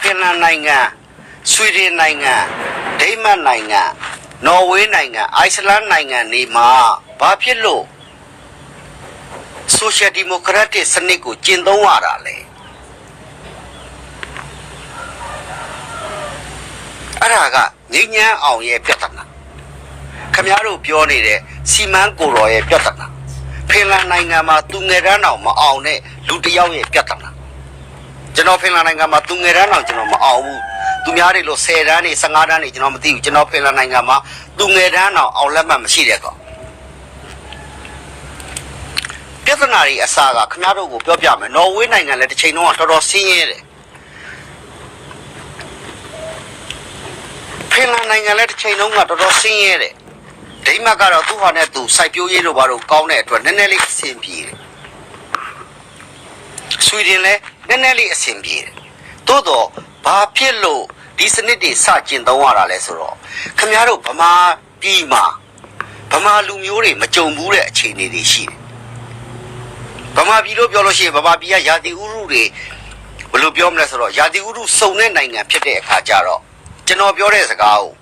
ဖင်လန်နိုင်ငံဆွီဒင်နိုင်ငံဒိန်းမတ်နိုင်ငံနော်ဝေးနိုင်ငံအိုက်စလန်နိုင်ငံနေမှာဘာဖြစ်လို့ဆိုရှယ်ဒီမိုကရက်တစ်စနစ်ကိုကျင့်သုံးရတာလဲအဲ့ဒါကငိမ့်ညမ်းအောင်ရဲ့ပြဿနာခမည်းတော်ပြောနေတဲ့စီမန်းကိုရော်ရဲ့ပြဿနာဖင်လန်နိုင်ငံမှာသူငယ်တန်းအောင်မအောင်တဲ့လူတစ်ယောက်ရဲ့ပြဿနာ ကျွန်တော်ဖင်လန်နိုင်ငံမှာသူငယ်တန်းတော့ကျွန်တော်မအောင်ဘူးသူများတွေလို့10တန်းနေ15တန်းနေကျွန်တော်မသိဘူးကျွန်တော်ဖင်လန်နိုင်ငံမှာသူငယ်တန်းတော့အောင်လက်မှတ်မရှိတဲ့ကောင်ပြဿနာတွေအစားကခင်ဗျားတို့ကိုပြောပြမယ်နော်ဝေးနိုင်ငံလည်းတစ်ချိန်လုံးကတော်တော်ဆင်းရဲတယ်ဖင်လန်နိုင်ငံလည်းတစ်ချိန်လုံးကတော်တော်ဆင်းရဲတယ်ဒိန်းမတ်ကတော့သူ့ဟာနဲ့သူစိုက်ပျိုးရေးလိုဘာလို့ကောင်းတဲ့အတွက်နည်းနည်းလေးအဆင်ပြေတယ်ဆွီဒင်လည်း နည်းနည်းလေးအဆင်ပြေတယ်။သို့တော့ဘာဖြစ်လို့ဒီစနစ်တွေစကျင်သုံးရတာလဲဆိုတော့ခမည်းတော်ဗမာပြည်မှာဗမာလူမျိုးတွေမကြုံဘူးတဲ့အခြေအနေတွေရှိတယ်။ဗမာပြည်လို့ပြောလို့ရှိရင်ဗမာပြည်ကယာတိဥရုတွေဘယ်လိုပြောမလဲဆိုတော့ယာတိဥရုစုံတဲ့နိုင်ငံဖြစ်တဲ့အခါကျတော့ကျွန်တော်ပြောတဲ့စကားကို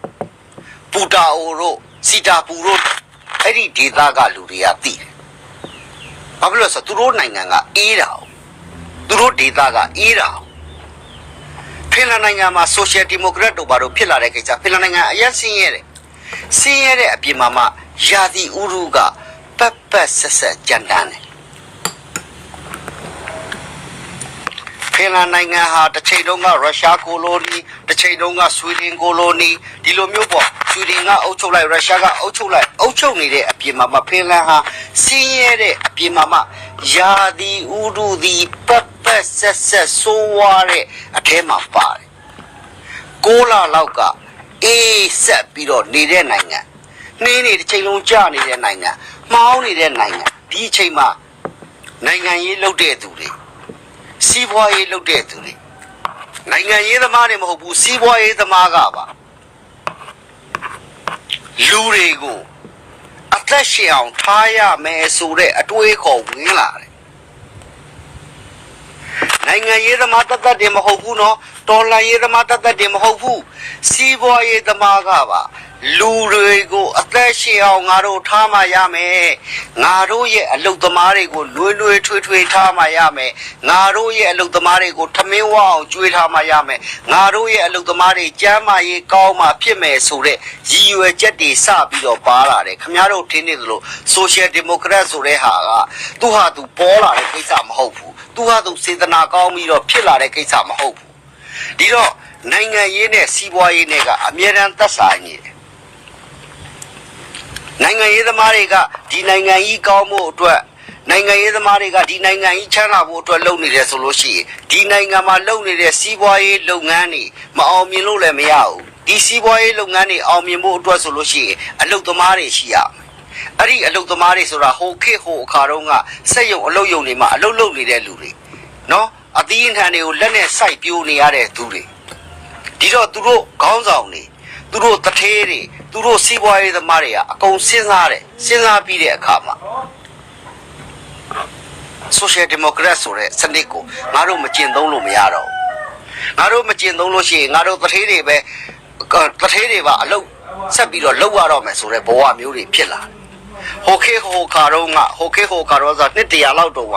ပူတာအိုတို့စီတာပူတို့အဲ့ဒီဒေသကလူတွေကသိတယ်။ဘာဖြစ်လို့လဲဆိုတော့သူတို့နိုင်ငံကအေးတာ哦 သူတို့ဒေသကအေးတာဖင်လန်နိုင်ငံမှာ Social Democrat တို့ဘာလို့ဖြစ်လာတဲ့ကိစ္စဖင်လန်နိုင်ငံအရင်ဆင်းရဲတယ်ဆင်းရဲတဲ့အပြင်မှာမှယာတိဥရုကပတ်ပတ်ဆက်ဆက်ကြမ်းတမ်းတယ်ဖင်လန်နိုင်ငံဟာတစ်ချိန်တုန်းကရုရှားကိုလိုနီတစ်ချိန်တုန်းကဆွီဒင်ကိုလိုနီဒီလိုမျိုးပေါ့ဆွီဒင်ကအုပ်ချုပ်လိုက်ရုရှားကအုပ်ချုပ်လိုက်အုပ်ချုပ်နေတဲ့အပြင်မှာမှဖင်လန်ဟာဆင်းရဲတဲ့အပြင်မှာမှယာတိဥရုဒီပတ် ပတ်ဆက်ဆက်ဆိုးဝါးတဲ့အထဲမှာပါတယ်6လလောက်ကအေးဆက်ပြီးတော့နေတဲ့နိုင်ငံနှင်းနေတစ်ချိန်လုံးကြာနေတဲ့နိုင်ငံမှောင်းနေတဲ့နိုင်ငံဒီအချိန်မှာနိုင်ငံရေးလုပ်တဲ့သူတွေစီးပွားရေးလုပ်တဲ့သူတွေနိုင်ငံရေးသမားတွေမဟုတ်ဘူးစီးပွားရေးသမားကပါလူတွေကိုအသက်ရှင်အောင်ထားရမယ်ဆိုတဲ့အတွေးခေါ်ဝင်လာတယ် နိုင်ငံရေးသမားတသက်တည်းမဟုတ်ဘူးနော်တော်လှန်ရေးသမားတသက်တည်းမဟုတ်ဘူးစီးပွားရေးသမားကပါ လူတွေကိုအသက်ရှင်အောင်ငါတို့ထားမှရမယ်ငါတို့ရဲ့အလုတ်သမားတွေကိုလွယ်လွယ်ထွေးထွေးထားမှရမယ်ငါတို့ရဲ့အလုတ်သမားတွေကိုထမင်းဝအောင်ကျွေးထားမှရမယ်ငါတို့ရဲ့အလုတ်သမားတွေကျမ်းမာရေးကောင်းမှဖြစ်မယ်ဆိုတဲ့ရည်ရွယ်ချက်တွေစပြီးတော့ပါလာတယ်ခင်ဗျားတို့ထင်နေသလို Social Democrat ဆိုတဲ့ဟာကသူ့ဟာသူပေါ်လာတဲ့ကိစ္စမဟုတ်ဘူးသူဟာသူစေတနာကောင်းပြီးတော့ဖြစ်လာတဲ့ကိစ္စမဟုတ်ဘူးဒီတော့နိုင်ငံရေးနဲ့စီးပွားရေးနဲ့ကအမြဲတမ်းသက်ဆိုင်နေတယ် နိုင်ငံရေးသမားတွေကဒီနိုင်ငံကြီးကောင်းမှုအတွက်နိုင်ငံရေးသမားတွေကဒီနိုင်ငံကြီးချမ်းသာဖို့အတွက်လုပ်နေတယ်ဆိုလို့ရှိရင်ဒီနိုင်ငံမှာလုပ်နေတဲ့စီးပွားရေးလုပ်ငန်းတွေမအောင်မြင်လို့လည်းမရဘူးဒီစီးပွားရေးလုပ်ငန်းတွေအောင်မြင်ဖို့အတွက်ဆိုလို့ရှိရင်အလုပ်သမားတွေရှိရမယ်အဲ့ဒီအလုပ်သမားတွေဆိုတာဟိုခေတ်ဟိုအခါတုန်းကစက်ရုံအလုပ်ရုံတွေမှာအလုပ်လုပ်နေတဲ့လူတွေနော်အသီးအနှံတွေကိုလက်နဲ့စိုက်ပျိုးနေရတဲ့သူတွေဒီတော့သူတို့ခေါင်းဆောင်တွေ သူတို့တထေးတွေသူတို့စီးပွားရေးသမားတွေကအကုန်စဉ်းစားတယ်စဉ်းစားပြီးတဲ့အခါမှာ Social Democrat ဆိုတဲ့စနစ်ကိုငါတို့မကျင့်သုံးလို့မရတော့ဘူးငါတို့မကျင့်သုံးလို့ရှိရင်ငါတို့တထေးတွေပဲတထေးတွေပါအလုပ်ဆက်ပြီးတော့လုပ်ရတော့မယ်ဆိုတဲ့ဘဝမျိုးတွေဖြစ်လာတယ်ဟိုခေဟိုခါတော့ကဟိုခေဟိုခါတော့ဆိုနှစ်တရာလောက်တော့က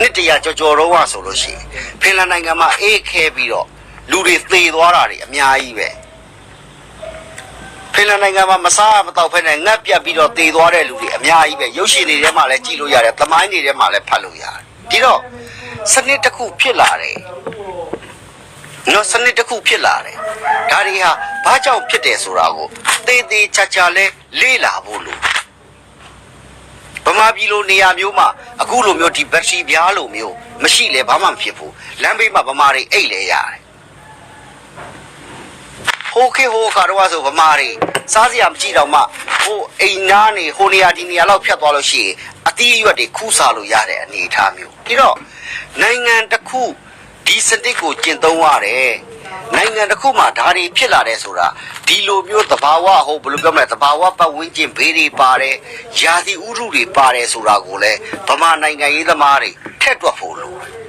နှစ်တရာကြော်ကြော်တော့ကဆိုလို့ရှိရင်ဖင်လန်နိုင်ငံမှာအေးခဲပြီးတော့လူတွေသေသွားတာတွေအများကြီးပဲ ဖင်လန်နိုင်ငံမှာမစားမတော့ဖဲနဲ့ငတ်ပြတ်ပြီးတော့တေသွားတဲ့လူတွေအများကြီးပဲရုပ်ရှင်တွေထဲမှာလည်းကြည့်လို့ရတယ်သမိုင်းတွေထဲမှာလည်းဖတ်လို့ရတယ်ဒီတော့စနစ်တစ်ခုဖြစ်လာတယ်နော်စနစ်တစ်ခုဖြစ်လာတယ်ဒါတွေဟာဘာကြောင့်ဖြစ်တယ်ဆိုတာကိုသေသေးချာချာလဲလေ့လာဖို့လို့ဗမာပြည်လိုနေရာမျိုးမှာအခုလိုမျိုးဒီဘက်ထရီပြားလိုမျိုးမရှိလဲဘာမှမဖြစ်ဘူးလမ်းဘေးမှာဗမာတွေအိတ်လဲရတယ် ဟိုခေဟိုခါတော့ဆိုဗမာတွေစားစရာမကြည့်တော့မှဟိုအိမ်နာနေဟိုနေရာဒီနေရာလောက်ဖြတ်သွားလို့ရှိရင်အသီးအရွက်တွေခူးစားလို့ရတဲ့အနေအထားမျိုးပြီးတော့နိုင်ငံတစ်ခုဒီစနစ်ကိုကျင့်သုံးရတယ်နိုင်ငံတစ်ခုမှာဓာရီဖြစ်လာတယ်ဆိုတာဒီလိုမျိုးသဘာဝဟိုဘယ်လိုပြောမလဲသဘာဝပတ်ဝန်းကျင်ဘေးတွေပါတယ်ယာစီဥရုတွေပါတယ်ဆိုတာကိုလည်းဗမာနိုင်ငံရေးသမားတွေထက်တွက်ဖို့လိုတယ်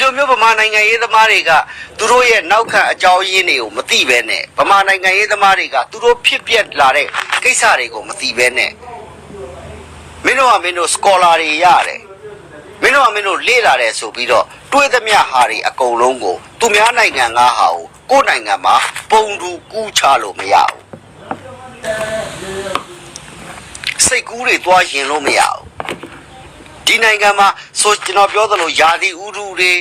လိုမျိုးဗမာနိုင်ငံရေးသမားတွေကသူတို့ရဲ့နောက်ခံအကြောင်းရင်းတွေကိုမသိပဲနဲ့ဗမာနိုင်ငံရေးသမားတွေကသူတို့ဖြစ်ပျက်လာတဲ့ကိစ္စတွေကိုမသိပဲနဲ့မင်းတို့ကမင်းတို့ scholar တွေရတယ်မင်းတို့ကမင်းတို့လေ့လာတယ်ဆိုပြီးတော့တွေးသမျှဟာတွေအကုန်လုံးကိုသူများနိုင်ငံကဟာကိုကိုယ့်နိုင်ငံမှာပုံတူကူးချလို့မရဘူးစိတ်ကူးတွေသွားရင်လို့မရဘူး ဒီနိုင်ငံမှာဆိုကျွန်တော်ပြောသလိုယာဒီဥရုတွေ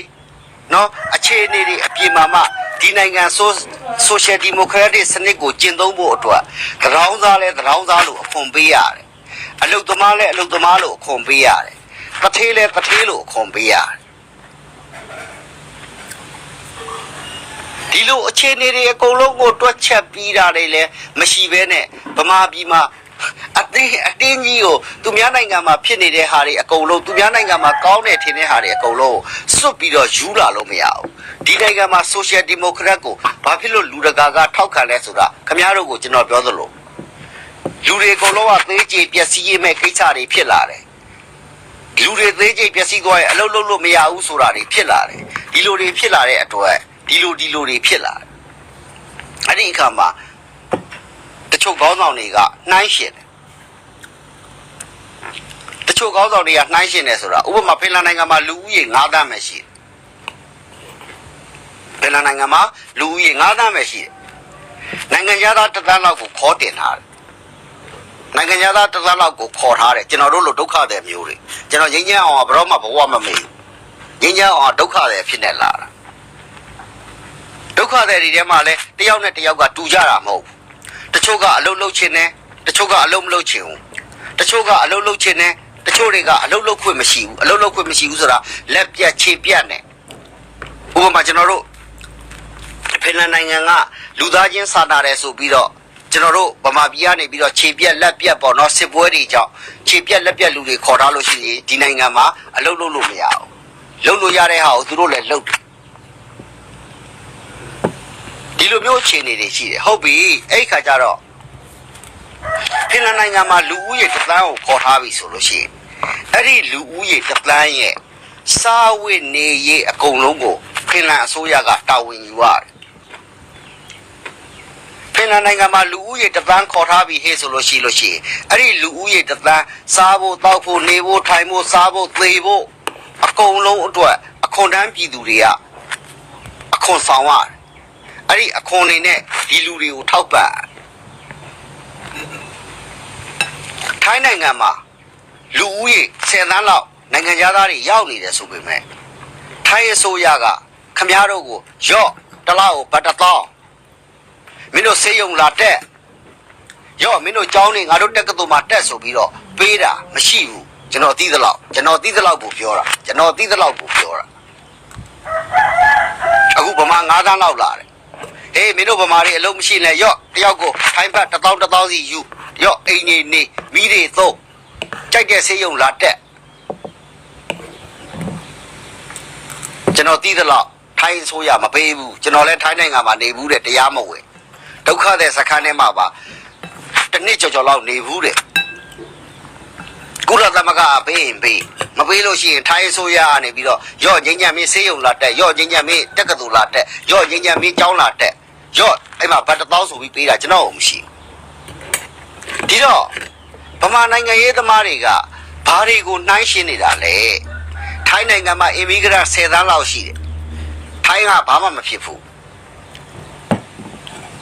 နော်အခြေအနေတွေအပြင်မှာမှဒီနိုင်ငံဆိုဆိုရှယ်ဒီမိုကရက်တစ်စနစ်ကိုကျင့်သုံးဖို့အတွက်သရောင်းသားလဲသရောင်းသားလို့အခွန်ပေးရတယ်အလုတ်သမားလဲအလုတ်သမားလို့အခွန်ပေးရတယ်တထေးလဲတထေးလို့အခွန်ပေးရတယ်ဒီလိုအခြေအနေတွေအကုန်လုံးကိုတွက်ချက်ပြီးတာတွေလည်းမရှိဘဲနဲ့ဗမာပြည်မှာအ တင်းအတင်းကြီးကိုသူများနိုင်ငံမှာဖြစ်နေတဲ့ဟာတွေအကုန်လုံးသူများနိုင်ငံမှာကောင်းတယ်ထင်တဲ့ဟာတွေအကုန်လုံးကိုစွတ်ပြီးတော့ယူလာလို့မရဘူးဒီနိုင်ငံမှာ Social Democrat ကိုဘာဖြစ်လို့လူတကာကထောက်ခံလဲဆိုတာခင်ဗျားတို့ကိုကျွန်တော်ပြောသလိုလူတွေအကုန်လုံးကသေးကြေပျက်စီးရေးမဲ့ကိစ္စတွေဖြစ်လာတယ်လူတွေသေးကြေပျက်စီးသွားရင်အလုပ်လုပ်လို့မရဘူးဆိုတာတွေဖြစ်လာတယ်ဒီလိုတွေဖြစ်လာတဲ့အတွက်ဒီလိုဒီလိုတွေဖြစ်လာတယ်အဲ့ဒီအခါမှာတချို့ခေါင်းဆောင်တွေကနှိုင်းရှင်တယ်တ ချို့ခေါင်းဆောင်တွေကနှိုင်းရှင်တယ်ဆိုတာဥပမာဖင်လန်နိုင်ငံမှာလူဦးရေ9သန်းပဲရှိတယ်ဖင်လန်နိုင်ငံမှာလူဦးရေ9သန်းပဲရှိတယ်နိုင်ငံသားတစ်သန်းလောက်ကိုခေါ်တင်ထားတယ်နိုင်ငံသားတစ်သန်းလောက်ကိုခေါ်ထားတယ်ကျွန်တော်တို့လိုဒုက္ခတွေမျိုးတွေကျွန်တော်ငင်းငင်းအောင်ကဘယ်တော့မှဘဝမမေ့ငင်းငင်းအောင်ကဒုက္ခတွေဖြစ်နေလာတာဒုက္ခတွေတွေထဲမှာလဲတယောက်နဲ့တယောက်ကတူကြတာမဟုတ်ဘူးတချို့ကအလုတ်လုတ်ချင်တယ်တချို့ကအလုတ်မလုတ်ချင်ဘူးတချို့ကအလုတ်လုတ်ချင်တယ် တချို့တွေကအလုတ်လုတ်ခွင့်မရှိဘူးအလုတ်လုတ်ခွင့်မရှိဘူးဆိုတာလက်ပြတ်ခြေပြတ်နဲ့ဥပမာကျွန်တော်တို့ဖင်လန်နိုင်ငံကလူသားချင်းစာနာတယ်ဆိုပြီးတော့ကျွန်တော်တို့ဗမာပြည်ကနေပြီးတော့ခြေပြက်လက်ပြက်ပေါ့နော်စစ်ပွဲတွေကြောင့်ခြေပြက်လက်ပြက်လူတွေခေါ်ထားလို့ရှိရင်ဒီနိုင်ငံမှာအလုတ်လုတ်လို့မရဘူးလုတ်လို့ရတဲ့ဟာကိုသူတို့လည်းလုတ်တယ်ဒီလိုမျိုးအခြေအနေတွေရှိတယ်ဟုတ်ပြီအဲ့ဒီခါကျတော့ ဖင်လန်နိုင်ငံမှာလူဦးရေတစ်သန်းကိုခေါ်ထားပြီဆိုလို့ရှိရင်အဲ့ဒီလူဦးရေတစ်သန်းရဲ့စားဝတ်နေရေးအကုန်လုံးကိုဖင်လန်အစိုးရကတာဝန်ယူရတယ်ဖင်လန်နိုင်ငံမှာလူဦးရေတစ်သန်းခေါ်ထားပြီဟေ့ဆိုလို့ရှိလို့ရှိရင်အဲ့ဒီလူဦးရေတစ်သန်းစားဖို့တောက်ဖို့နေဖို့ထိုင်ဖို့စားဖို့သေဖို့အကုန်လုံးအတွက်အခွန်တန်းပြည်သူတွေကအခွန်ဆောင်ရတယ်အဲ့ဒီအခွန်တွေနဲ့ဒီလူတွေကိုထောက်ပံ့ ထိုင်းနိုင်ငံမှာလူဦးရေ10သန်းလောက်နိုင်ငံသားတွေရောက်နေတယ်ဆိုပေမဲ့ထိုင်းအစိုးရကခမားတို့ကိုရော့တစ်လောက်ကိုဘတ်တစ်သောင်းမင်းတို့စေယုံလာတက်ရော့မင်းတို့ကြောင်းနေငါတို့တက်ကတူမှာတက်ဆိုပြီးတော့ပေးတာမရှိဘူးကျွန်တော်သိသလောက်ကျွန်တော်သိသလောက်ကိုပြောတာကျွန်တော်သိသလောက်ကိုပြောတာအခုဗမာ9သန်းလောက်လာတယ်ဟေးမင်းတို့ဗမာတွေအလုံးမရှိနဲ့ရော့တယောက်ကိုထိုင်းဘတ်1000 1000စီယူ ရော့အိမ်နေနေမိတွေသုံးကြိုက်တဲ့ဆေးရုံလာတက်ကျွန်တော်သိသလောက်ထိုင်းဆိုရမပေးဘူးကျွန်တော်လည်းထိုင်းနိုင်ငံမှာနေဘူးတဲ့တရားမဝင်ဒုက္ခတဲ့စခန်းထဲမှာပါတစ်နှစ်ကျော်ကျော်လောက်နေဘူးတဲ့ကုလသမဂ္ဂကပေးရင်ပေးမပေးလို့ရှိရင်ထိုင်းဆိုရကနေပြီးတော့ရော့ငင်းညံမင်းဆေးရုံလာတက်ရော့ငင်းညံမင်းတက္ကသိုလ်လာတက်ရော့ငင်းညံမင်းကျောင်းလာတက်ရော့အဲ့မှာဘတ်တစ်သောင်းဆိုပြီးပေးတာကျွန်တော်မရှိဘူး ဒီတော့ဗမာနိုင်ငံရေးသမားတွေကဘာတွေကိုနှိုင်းရှင်းနေတာလဲထိုင်းနိုင်ငံမှာအင်မီဂရတ်10သန်းလောက်ရှိတယ်ထိုင်းကဘာမှမဖြစ်ဘူး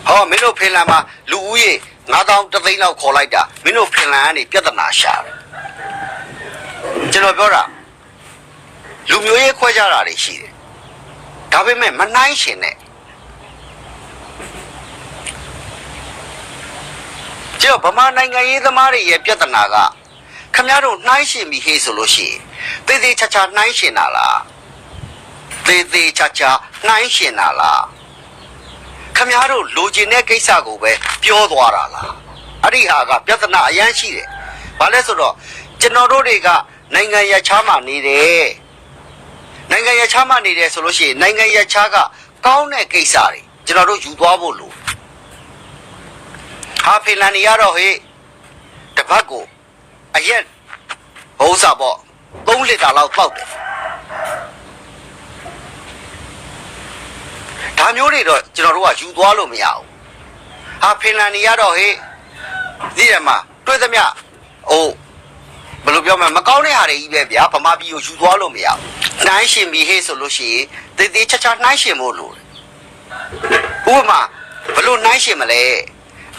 ဟောမင်းတို့ဖင်လန်မှာလူဦးရေ9000တသိန်းလောက်ခေါ်လိုက်တာမင်းတို့ဖင်လန်ကနေပြဿနာရှာတယ်ကျွန်တော်ပြောတာလူမျိုးရေးခွဲခြားတာတွေရှိတယ်ဒါပေမဲ့မနှိုင်းရှင်နဲ့ ကျတော့ဗမာနိုင်ငံရေးသမားတွေရဲ့ပြဿနာကခမရတို့နှိုင်းရှင်ပြီးဟေးဆိုလို့ရှိရင်သေသေးချာချာနှိုင်းရှင်တာလားသေသေးချာချာနှိုင်းရှင်တာလားခမရတို့လိုချင်တဲ့ကိစ္စကိုပဲပြောသွားတာလားအဲ့ဒီဟာကပြဿနာအရန်ရှိတယ်ဘာလဲဆိုတော့ကျွန်တော်တို့တွေကနိုင်ငံရခြားမှာနေတယ်နိုင်ငံရခြားမှာနေတယ်ဆိုလို့ရှိရင်နိုင်ငံရခြားကကောင်းတဲ့ကိစ္စတွေကျွန်တော်တို့ယူသွားဖို့လို ဟာဖင်လန်နေရတော့ဟေးတပတ်ကိုအရက်ဘုံစာပေါ့3လီတာလောက်တောက်တယ်မျိုးတွေတော့ကျွန်တော်တို့ကယူသွားလို့မရဘူးဟာဖင်လန်နေရတော့ဟေးဒီရမှာတွေ့သမျှဟိုဘယ်လိုပြောမလဲမကောင်းတဲ့ဟာတွေကြီးပဲဗျာဗမာပြည်ကိုယူသွားလို့မရဘူးနှိုင်းရှင်ပြီးဟေးဆိုလို့ရှိရင်တေးသေးချာချာနှိုင်းရှင်ဖို့လိုတယ်ဥပမာဘယ်လိုနှိုင်းရှင်မလဲ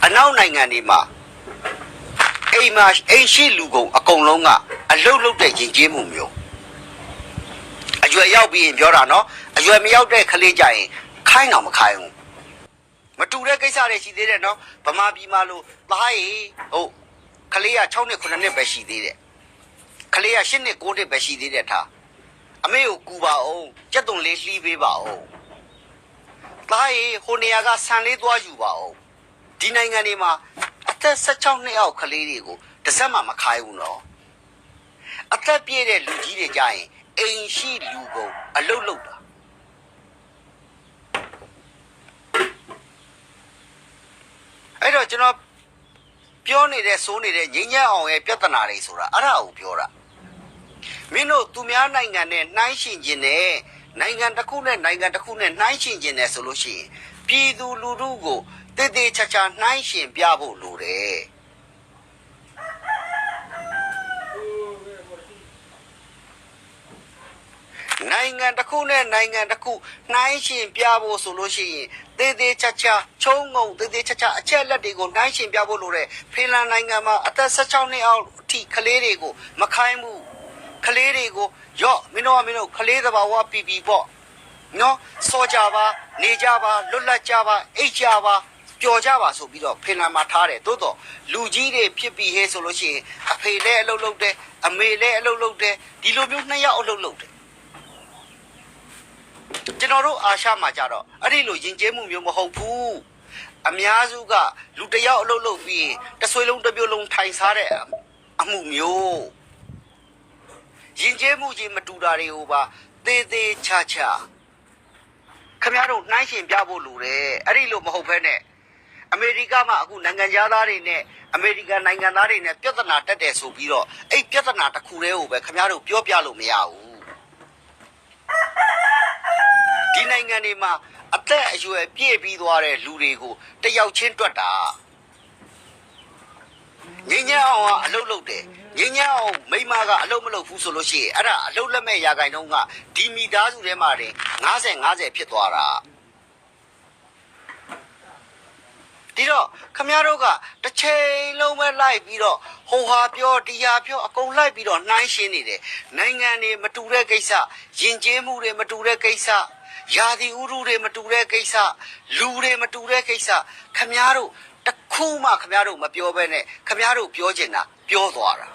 အနောက်နိုင်ငံတွေမှာအိမ်မှာအိမ်ရှိလူကုန်အကုန်လုံးကအလုတ်လုတ်တဲ့ရင်ကျေးမှုမျိုးအရွယ်ရောက်ပြီးရင်ပြောတာနော်အရွယ်မရောက်တဲ့ကလေးကြရင်ခိုင်းတော့မခိုင်းဘူးမတူတဲ့ကိစ္စတွေရှိသေးတယ်နော်ဗမာပြည်မှာလို့သားရီဟုတ်ကလေးက6နှစ်9နှစ်ပဲရှိသေးတယ်ကလေးက10နှစ်9နှစ်ပဲရှိသေးတယ်ထားအမေကိုကူပါအောင်ကြက်သွန်လေးလှီးပေးပါအောင်သားရီဟိုနေရာကဆန်လေးသွားယူပါအောင် ဒီနိုင်ငံတွေမှာအသက်16နှစ်အောက်ကလေးတွေကိုတစ်စက်မှမခိုင်းဘူးနော်အသက်ပြည့်တဲ့လူကြီးတွေကြရင်အိမ်ရှိလူကုန်အလုတ်လုတ်တာအဲ့တော့ကျွန်တော်ပြောနေတဲ့စိုးနေတဲ့ငိမ့်ညက်အောင်ရဲ့ပြဿနာတွေဆိုတာအဲ့ဒါကိုပြောတာမင်းတို့သူများနိုင်ငံနဲ့နှိုင်းရှင်ခြင်းနဲ့နိုင်ငံတစ်ခုနဲ့နိုင်ငံတစ်ခုနဲ့နှိုင်းရှင်ခြင်းနဲ့ဆိုလို့ရှိရင်ပြည်သူလူထုကို တည်တည်ချာချာနှိုင်းရှင်ပြဖို့လိုတယ်နိုင်ငံတစ်ခုနဲ့နိုင်ငံတစ်ခုနှိုင်းရှင်ပြဖို့ဆိုလို့ရှိရင်သေးသေးချာချာချုံငုံသေးသေးချာချာအချက်လက်တွေကိုနှိုင်းရှင်ပြဖို့လိုတယ်ဖင်လန်နိုင်ငံမှာအသက်16နှစ်အောက်အထိကလေးတွေကိုမခိုင်းဘူးကလေးတွေကိုရော့မင်းတို့ကမင်းတို့ကလေးသဘာဝပီပီပေါ့နော်စောကြပါနေကြပါလွတ်လပ်ကြပါအိတ်ကြပါ ပျော်ကြပါဆိုပြီးတော့ဖင်လန်မှာထားတယ်သို့တော့လူကြီးတွေဖြစ်ပြီးဟဲဆိုလို့ရှိရင်အဖေလည်းအလုပ်လုပ်တယ်အမေလည်းအလုပ်လုပ်တယ်ဒီလိုမျိုးနှစ်ယောက်အလုပ်လုပ်တယ်ကျွန်တော်တို့အာရှမှာကြတော့အဲ့ဒီလိုယဉ်ကျေးမှုမျိုးမဟုတ်ဘူးအများစုကလူတစ်ယောက်အလုပ်လုပ်ပြီးရင်တစ်ဆွေလုံးတစ်ပြုတ်လုံးထိုင်စားတဲ့အမှုမျိုးယဉ်ကျေးမှုချင်းမတူတာတွေကိုပါသေးသေးချာချာခင်ဗျားတို့နှိုင်းရှင်ပြဖို့လိုတယ်အဲ့ဒီလိုမဟုတ်ဘဲနဲ့ အမေရိကမှာအခုနိုင်ငံသားတွေနဲ့အမေရိကန်နိုင်ငံသားတွေနဲ့ပြဿနာတက်တယ်ဆိုပြီးတော့အဲ့ပြဿနာတစ်ခုတည်းကိုပဲခင်ဗျားတို့ပြောပြလို့မရဘူးဒီနိုင်ငံတွေမှာအသက်အရွယ်ပြည့်ပြီးသွားတဲ့လူတွေကိုတယောက်ချင်းတွက်တာငင်းညံ့အောင်ကအလုတ်လုတ်တယ်ငင်းညံ့အောင်မိမကအလုတ်မလုတ်ဘူးဆိုလို့ရှိရင်အဲ့ဒါအလုတ်လက်မဲ့ရာဂိုင်တုံးကဒီမိသားစုထဲမှာတင်90 90ဖြစ်သွားတာ ဒီတော့ခမရတို့ကတစ်ချိန်လုံးပဲလိုက်ပြီးတော့ဟိုဟာပြောဒီဟာပြောအကုန်လိုက်ပြီးတော့နှိုင်းရှင်းနေတယ်နိုင်ငံတွေမတူတဲ့ကိစ္စယဉ်ကျေးမှုတွေမတူတဲ့ကိစ္စယာ the ဥရုတွေမတူတဲ့ကိစ္စလူတွေမတူတဲ့ကိစ္စခမရတို့တစ်ခုမှခမရတို့မပြောဘဲနဲ့ခမရတို့ပြောချင်တာပြောသွားတာ